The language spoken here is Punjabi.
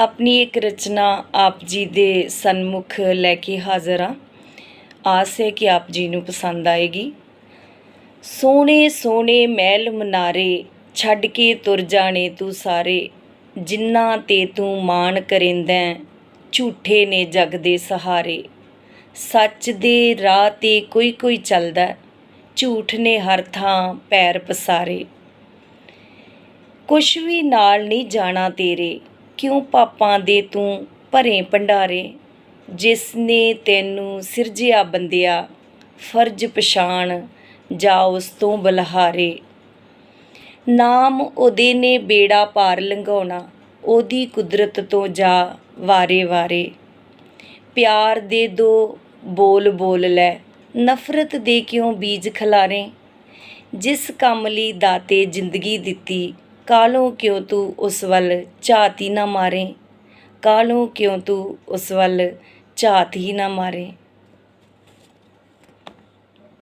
ਆਪਣੀ ਇੱਕ ਰਚਨਾ ਆਪ ਜੀ ਦੇ ਸਨਮੁਖ ਲੈ ਕੇ ਹਾਜ਼ਰ ਹਾਂ। ਆਸ ਹੈ ਕਿ ਆਪ ਜੀ ਨੂੰ ਪਸੰਦ ਆਏਗੀ। ਸੋਹਣੇ ਸੋਹਣੇ ਮਹਿਲ ਮਨਾਰੇ ਛੱਡ ਕੇ ਤੁਰ ਜਾਣੇ ਤੂੰ ਸਾਰੇ। ਜਿਨ੍ਹਾਂ ਤੇ ਤੂੰ ਮਾਣ ਕਰਿੰਦਾ, ਝੂਠੇ ਨੇ ਜਗ ਦੇ ਸਹਾਰੇ। ਸੱਚ ਦੇ ਰਾਹ ਤੇ ਕੋਈ ਕੋਈ ਚੱਲਦਾ, ਝੂਠ ਨੇ ਹਰ ਥਾਂ ਪੈਰ ਪਸਾਰੇ। ਕੁਛ ਵੀ ਨਾਲ ਨਹੀਂ ਜਾਣਾ ਤੇਰੇ ਕਿਉਂ ਪਾਪਾਂ ਦੇ ਤੂੰ ਭਰੇ ਭੰਡਾਰੇ? ਜਿਸ ਨੇ ਤੈਨੂੰ ਸਿਰਜਿਆ ਬੰਦਿਆ, ਫਰਜ਼ ਪਛਾਣ ਜਾ ਉਸ ਤੋਂ ਬਲਹਾਰੇ। ਨਾਮ ਉਹਦੇ ਨੇ ਬੇੜਾ ਪਾਰ ਲੰਘਾਉਣਾ, ਉਹਦੀ ਕੁਦਰਤ ਤੋਂ ਜਾ ਵਾਰੇ ਵਾਰੇ। ਪਿਆਰ ਦੇ ਦੋ ਬੋਲ ਬੋਲ ਲੈ, ਨਫ਼ਰਤ ਦੇ ਕਿਉਂ ਬੀਜ ਖਲਾਰੇ? ਜਿਸ ਕੰਮ ਲਈ ਦਾਤੇ ਜ਼ਿੰਦਗੀ ਦਿੱਤੀ ਕਾਲੋਂ ਕਿਉਂ ਤੂੰ ਉਸ ਵੱਲ ਝਾਤ ਹੀ ਨਾ ਮਾਰੇ? ਕਾਲੋਂ ਕਿਉਂ ਤੂੰ ਉਸ ਵੱਲ ਝਾਤ ਹੀ ਨਾ ਮਾਰੇ?